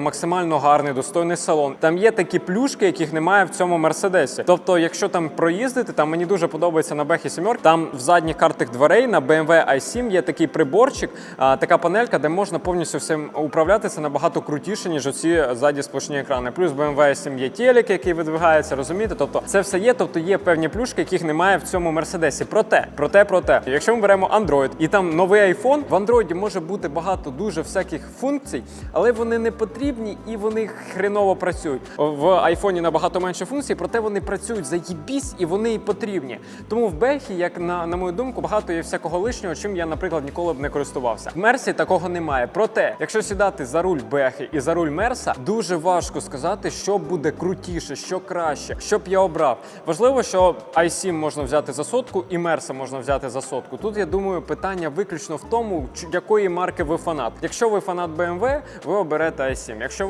Максимально гарний, достойний салон. Там є такі плюшки, яких немає в цьому мерседесі. Тобто, якщо там проїздити, там мені дуже подобається на Бехі 7, там в задніх картах дверей на BMW i7 є такий приборчик, а, така панелька, де можна повністю всім управляти. Це набагато крутіше, ніж оці ззаді сплошні екрани. Плюс BMW i7 є телек, який видвигається, розумієте? Тобто це все є, тобто є певні плюшки, яких немає в цьому мерседесі. Проте, проте, проте, якщо ми беремо Android і там новий iPhone, в Android може бути багато дуже всяких функцій, але вони не потрібні і вони хреново працюють. В iPhone набагато менше функцій, проте вони працюють заєбісь і вони і потрібні. Тому в Бехі, як на, на мою думку, багато є всякого лишнього, чим я, наприклад, ніколи б не користувався. В Мерсі такого немає. Проте, якщо сідати за руль Бехи і за руль Мерса, дуже важко сказати, що буде крутіше, що краще, що б я обрав. Важливо, що i7 можна взяти за сотку і Мерса можна взяти за сотку. Тут я думаю, питання виключно в тому, якої марки ви фанат. Якщо ви фанат BMW, ви оберете i7. Якщо